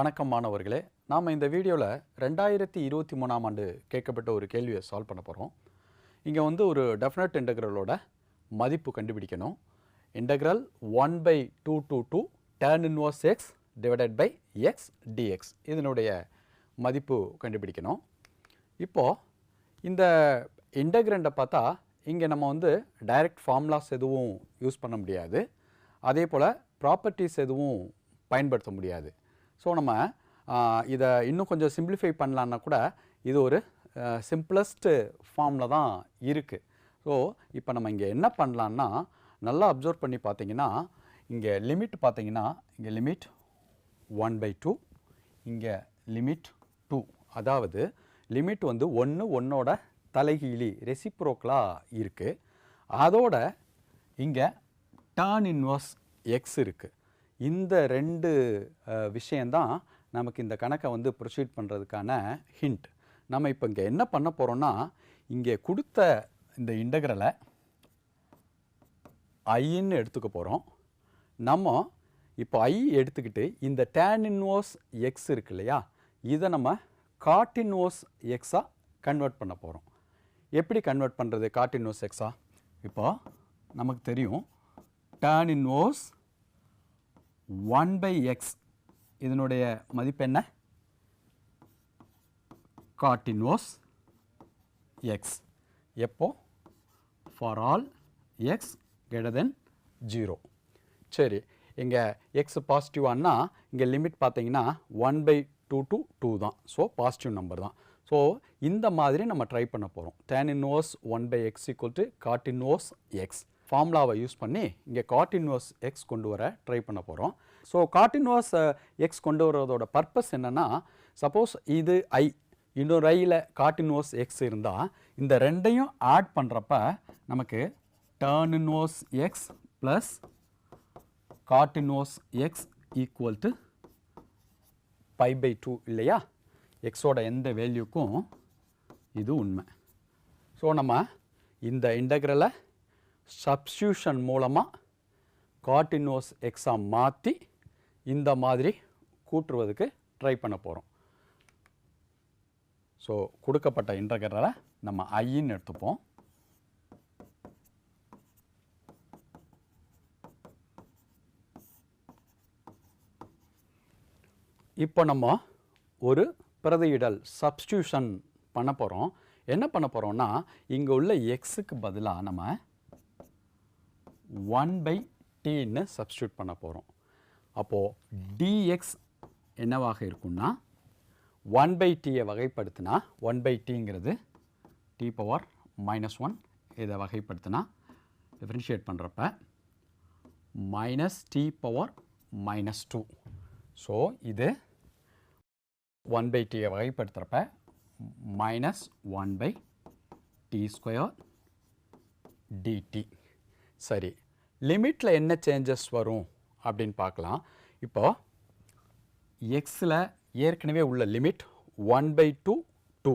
வணக்கம் மாணவர்களே. நாம் இந்த வீடியோவில் ரெண்டாயிரத்தி இருபத்தி மூணாம் ஆண்டு கேட்கப்பட்ட ஒரு கேள்வியை சால்வ் பண்ண போகிறோம் இங்கே வந்து ஒரு டெஃபினட் இன்டகிரலோட மதிப்பு கண்டுபிடிக்கணும். Integral one by two to two tan inverse x divided by x dx இதனுடைய மதிப்பு கண்டுபிடிக்கணும். இப்போது இந்த இன்டகிரண்டை பார்த்தா இங்கே நம்ம வந்து டைரக்ட் ஃபார்முலாஸ் எதுவும் யூஸ் பண்ண முடியாது. அதே போல் ப்ராப்பர்ட்டிஸ் எதுவும் பயன்படுத்த முடியாது. ஸோ நம்ம இதை இன்னும் கொஞ்சம் சிம்பிளிஃபை பண்ணலான்னா கூட இது ஒரு சிம்பிளஸ்ட்டு ஃபார்மில் தான் இருக்குது ஸோ இப்போ நம்ம இங்கே என்ன பண்ணலான்னா நல்லா அப்சர்வ் பண்ணி பார்த்தீங்கன்னா இங்கே லிமிட் பார்த்தீங்கன்னா இங்கே லிமிட் ஒன் பை டூ இங்கே லிமிட் டூ அதாவது லிமிட் வந்து ஒன்று ஒன்னோட தலைகீழி ரெசிப்ரோக்கலாக இருக்குது அதோட இங்கே டான் இன்வர்ஸ் எக்ஸ் இருக்குது இந்த ரெண்டு விஷயந்தான் நமக்கு இந்த கணக்கை வந்து ப்ரொசீட் பண்ணுறதுக்கான ஹிண்ட். நம்ம இப்போ இங்கே என்ன பண்ண போகிறோம்னா இங்கே கொடுத்த இந்த இன்டகிரலை ஐன்னு எடுத்துக்க போகிறோம் நம்ம இப்போ ஐ எடுத்துக்கிட்டு இந்த டேன் இன்வோஸ் எக்ஸ் இருக்கு இல்லையா? இதை நம்ம காட் இன்வர்ஸ் எக்ஸாக கன்வெர்ட் பண்ண போகிறோம் எப்படி கன்வெர்ட் பண்ணுறது காட் எக்ஸா இப்போ நமக்கு தெரியும் tan inverse one by x இதனுடைய மதிப்பு என்ன? காட் இன்வர்ஸ் எக்ஸ் எப்போ? For all x greater than zero சரி இங்கே எக்ஸ் பாசிட்டிவானா இங்கே லிமிட் பார்த்தீங்கன்னா one by two to two தான். ஸோ பாசிட்டிவ் நம்பர் தான். ஸோ இந்த மாதிரி நம்ம ட்ரை பண்ண போகிறோம் tan inverse one by x equal to cot inverse x ஃபார்முலாவை யூஸ் பண்ணி இங்கே காட் இன்வர்ஸ் எக்ஸ் கொண்டு வர ட்ரை பண்ண போகிறோம் ஸோ காட் இன்வர்ஸ் எக்ஸ் கொண்டு வரதோட பர்பஸ் என்னென்னா சப்போஸ் இது ஐ இன்னொரு ஐயில் காட் இன்வர்ஸ் எக்ஸ் இருந்தால் இந்த ரெண்டையும் ஆட் பண்ணுறப்ப நமக்கு tan inverse x plus cot inverse x equal to pi by two இல்லையா எக்ஸோட எந்த வேல்யூக்கும் இது உண்மை. ஸோ நம்ம இந்த இன்டகிரலை சப்ஸ்டியூஷன் மூலமாக காட் இன்வர்ஸ் எக்ஸாம் மாற்றி இந்த மாதிரி கூட்டுறதுக்கு ட்ரை பண்ண போகிறோம் ஸோ கொடுக்கப்பட்ட இன்டகிரலை நம்ம ஐன்னு எடுத்துப்போம். இப்போ நம்ம ஒரு பிரதியிடல் சப்ஸ்டியூஷன் பண்ண போகிறோம் என்ன பண்ண போகிறோம்னா இங்கே உள்ள எக்ஸுக்கு பதிலாக நம்ம ஒன் பை டின்னு சப்ஸ்டியூட் பண்ண போகிறோம் அப்போது டிஎக்ஸ் என்னவாக இருக்கும்னா ஒன் பை டீயை வகைப்படுத்தினா ஒன் பை டிங்கிறது டி பவர் மைனஸ் ஒன் இதை வகைப்படுத்தினா டிஃப்ரென்ஷியேட் பண்ணுறப்ப minus t power minus two so இது ஒன் பை டியை வகைப்படுத்துகிறப்ப minus one by t square dt சரி லிமிட்டில் என்ன சேஞ்சஸ் வரும் அப்படின்னு பார்க்கலாம். இப்போ எக்ஸில் ஏற்கனவே உள்ள limit one by two two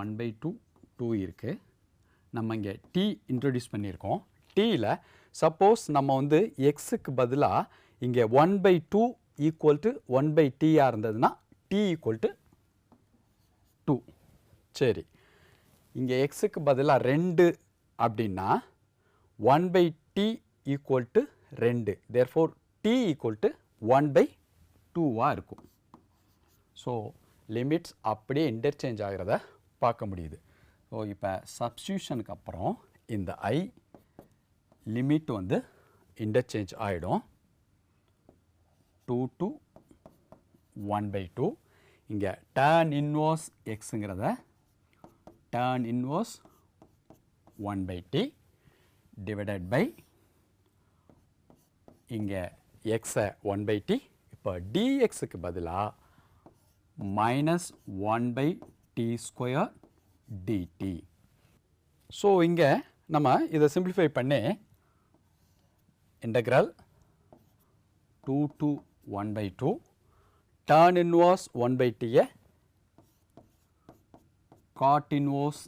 one by two two இருக்குது நம்ம இங்கே டி இன்ட்ரடியூஸ் பண்ணியிருக்கோம். டீயில் சப்போஸ் நம்ம வந்து எக்ஸுக்கு பதிலாக இங்கே one by two equal to one by டீயாக இருந்ததுன்னா டி ஈக்குவல் டு டூ சரி இங்கே எக்ஸுக்கு பதிலாக ரெண்டு அப்படின்னா one by t equal to ரெண்டு. Therefore t equal to one by டூவாக இருக்கும். ஸோ லிமிட்ஸ் அப்படியே இன்டர்சேஞ்ச் ஆகிறத பார்க்க முடியுது. ஸோ இப்போ சப்ஸ்டியூஷனுக்கு அப்புறம் இந்த ஐ லிமிட் வந்து இன்டர்சேஞ்ச் ஆகிடும் two to one by two இங்கே tan inverse எக்ஸுங்கிறத tan inverse one by t divided by இங்கே x ஒன் பை டி இப்போ டிஎக்ஸுக்கு பதிலாக minus one by t square dt so இங்கே நம்ம இதை சிம்பிளிஃபை பண்ணி integral two to one by two tan inverse one by t cot inverse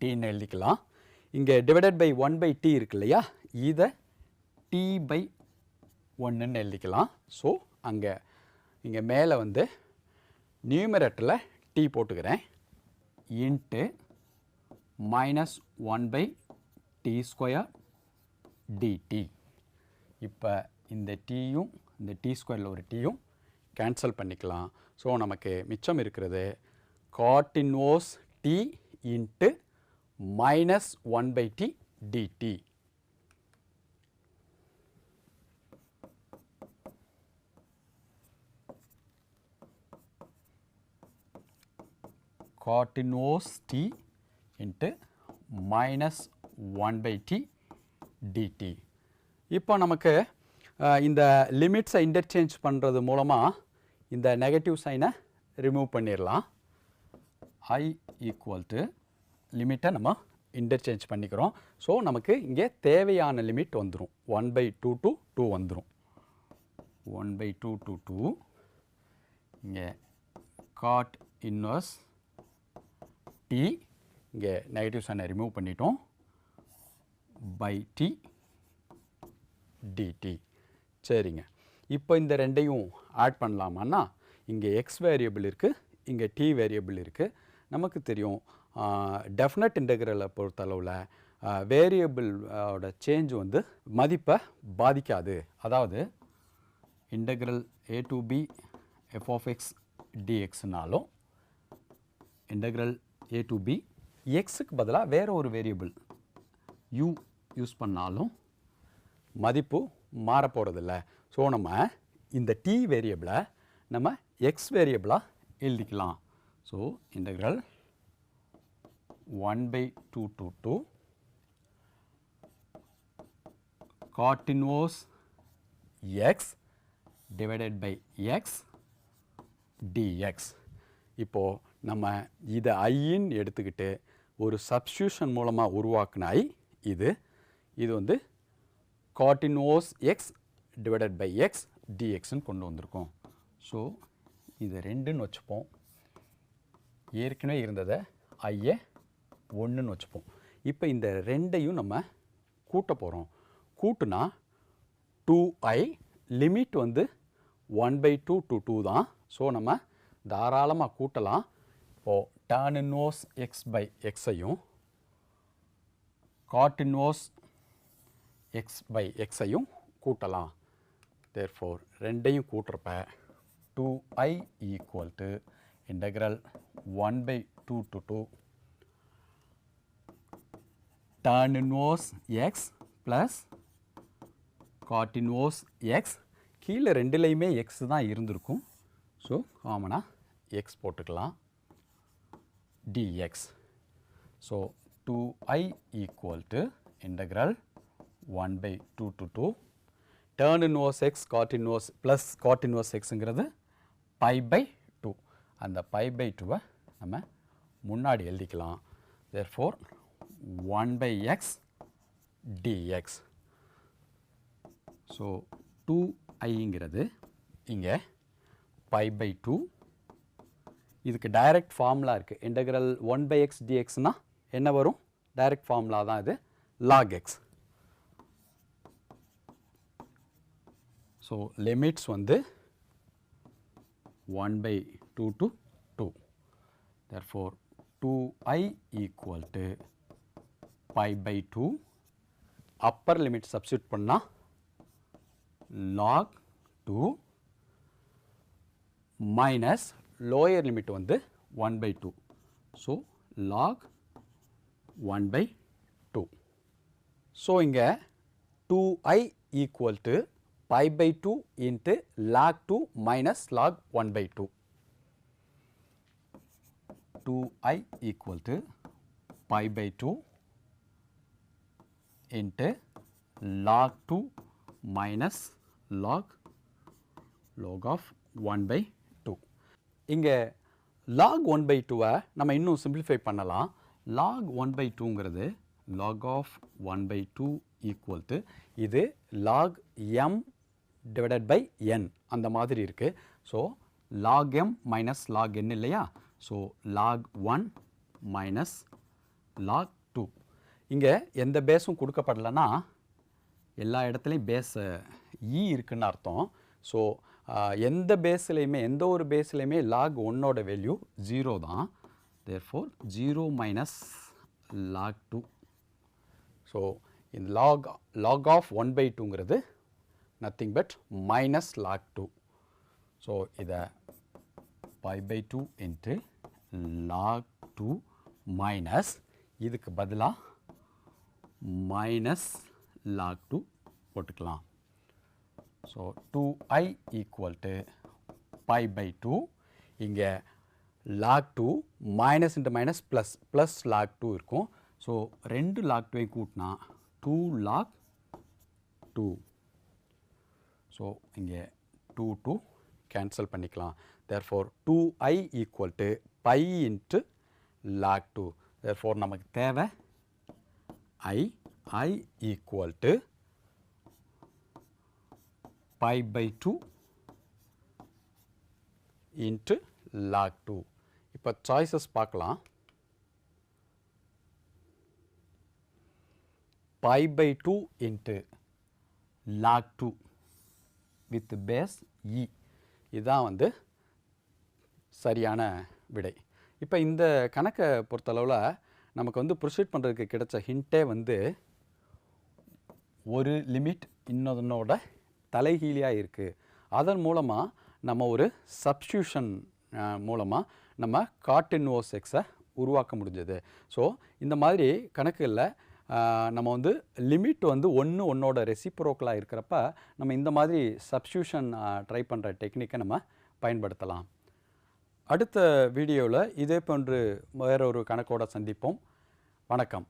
டின்னு எழுதிக்கலாம். இங்கே divided by one by t இருக்கு இல்லையா? இதை டி பை ஒன்றுன்னு எழுதிக்கலாம். ஸோ அங்கே இங்கே மேலே வந்து நியூமரேட்டரில் டி போட்டுக்கிறேன். Into minus one by t square dt இப்போ இந்த டீயும் இந்த டி ஸ்கொயரில் ஒரு டீயும் கேன்சல் பண்ணிக்கலாம். ஸோ நமக்கு மிச்சம் இருக்கிறது cot inverse t into minus one by t dt cot inverse t into minus 1 by t dt. இப்போ நமக்கு இந்த லிமிட்ஸை இன்டர்சேஞ்ச் பண்ணுறது மூலமாக இந்த நெகட்டிவ் சைனை ரிமூவ் பண்ணிடலாம் i ஈக்குவல் டு லிமிட்டை நம்ம இன்டர்சேஞ்ச் பண்ணிக்கிறோம். ஸோ நமக்கு இங்கே தேவையான லிமிட் வந்துடும் one by two to two வந்துடும் one by two to two இங்கே காட் இன்வர்ஸ் டி இங்கே நெகட்டிவ் சைனை ரிமூவ் பண்ணிட்டோம். பை டி டிடி சரிங்க. இப்போ இந்த ரெண்டையும் ஆட் பண்ணலாமான்னா இங்கே எக்ஸ் வேரியபிள் இருக்குது இங்கே டி வேரியபிள் இருக்குது நமக்கு தெரியும். டெஃபினட் இன்டெக்ரலை பொறுத்தளவில் வேரியபிளோட சேஞ்ச் வந்து மதிப்பை பாதிக்காது. அதாவது integral a to b f of x டிஎக்ஸ்னாலும் integral a to b எக்ஸுக்கு பதிலாக வேறு ஒரு வேரியபிள் யூ யூஸ் பண்ணாலும் மதிப்பு மாறப்போகிறதில்ல ஸோ நம்ம இந்த டி வேரியபிளை நம்ம எக்ஸ் வேரியபிளாக எழுதிக்கலாம். So integral one by two to two cot inverse x divided by x dx. இப்போ நம்ம இதை ஐன்னு எடுத்துக்கிட்டு ஒரு சப்ஸ்டியூஷன் மூலமாக உருவாக்குன ஐ இது. இது வந்து cot inverse x divided by x டிஎக்ஸ்ன்னு கொண்டு வந்திருக்கோம். ஸோ இது ரெண்டுன்னு வச்சுப்போம். ஏற்கனவே இருந்ததை ஐயை ஒன்றுன்னு வச்சுப்போம். இப்போ இந்த ரெண்டையும் நம்ம கூட்ட போகிறோம் கூட்டுனா டூ ஐ லிமிட் வந்து one by two to two தான். ஸோ நம்ம தாராளமாக கூட்டலாம். இப்போது டான் இன்வோஸ் எக்ஸ் பை எக்ஸையும் காட் இன்வோஸ் எக்ஸ் பை எக்ஸையும் கூட்டலாம். தேர் ஃபோர் ரெண்டையும் கூட்டுறப்ப two I equal to integral one by two to two tan inverse x plus cot inverse x. கீழே ரெண்டுலேயுமே எக்ஸ் தான் இருந்திருக்கும். ஸோ காமனாக எக்ஸ் போட்டுக்கலாம். dx. So two I equal to integral one by two to two inverse x x inverse plus plus inverse inverse எக்ஸுங்கிறது pi by அந்த pi by டூவை நம்ம முன்னாடி எழுதிக்கலாம். Therefore one by x dx so two ஐங்கிறது இங்கே pi by two இதுக்கு direct formula இருக்குது integral one by x டிஎக்ஸ்னால் என்ன வரும்? டைரக்ட் ஃபார்முலா தான் இது. லாக் எக்ஸ் ஸோ லிமிட்ஸ் வந்து one by 2 to 2. therefore 2i equal to pi by 2 upper limit substitute பண்ணா log 2 minus lower limit வந்து 1 by 2 so log 1 by 2 so இங்க 2i equal to pi by 2 into log 2 minus log 1 by 2 2i equal to pi by 2 into log 2 minus log log of 1 by 2 இங்கே log 1 by 2 நம்ம இன்னும் simplify பண்ணலாம் log 1 by 2ங்கிறது log of 1 by 2 equal to இது log m divided by n அந்த மாதிரி இருக்கு So log m minus log n இல்லையா so log 1 minus log 2 இங்கே எந்த பேஸும் கொடுக்கப்படலைன்னா எல்லா இடத்துலையும் பேஸ் இ e இருக்குன்னு அர்த்தம். ஸோ எந்த பேஸ்லையுமே எந்த ஒரு பேஸ்லையுமே லாக் ஒன்னோட வேல்யூ ஜீரோ தான். Therefore zero minus log two so இந்த log log of one by டூங்கிறது nothing but minus log two so இதை pi by two into log two minus இதுக்கு பதிலாக மைனஸ் லாக் டூ போட்டுக்கலாம். So two I equal to pi by two இங்கே log two minus into minus plus plus log two இருக்கும். So ரெண்டு log டூவையும் கூட்டினா two log two so இங்கே two two cancel பண்ணிக்கலாம். Therefore two I to pi pi into log two நமக்கு தேவை I I equal to pi by two into log two இப்போ choices பார்க்கலாம். Pi by two into log two with base e இதுதான் வந்து சரியான விடை. இப்போ இந்த கணக்கை பொறுத்தளவில் நமக்கு வந்து ப்ரொசீட் பண்ணுறதுக்கு கிடைச்ச ஹிண்ட்டே வந்து ஒரு லிமிட் இன்னொன்னோட தலைகீழியாக இருக்குது அதன் மூலமாக நம்ம ஒரு சப்ஸ்டியூஷன் மூலமாக நம்ம காட்டின்வோஸ் எக்ஸை உருவாக்க முடிஞ்சது. ஸோ இந்த மாதிரி கணக்குகளில் நம்ம வந்து லிமிட் வந்து ஒன்று ஒன்றோட ரெசிப்ரோக்கலாக இருக்கிறப்ப நம்ம இந்த மாதிரி சப்ஸ்டியூஷன் ட்ரை பண்ணுற டெக்னிக்கை நம்ம பயன்படுத்தலாம். அடுத்த வீடியோவில் இதே போன்று வேற ஒரு கணக்கோடு சந்திப்போம். வணக்கம்.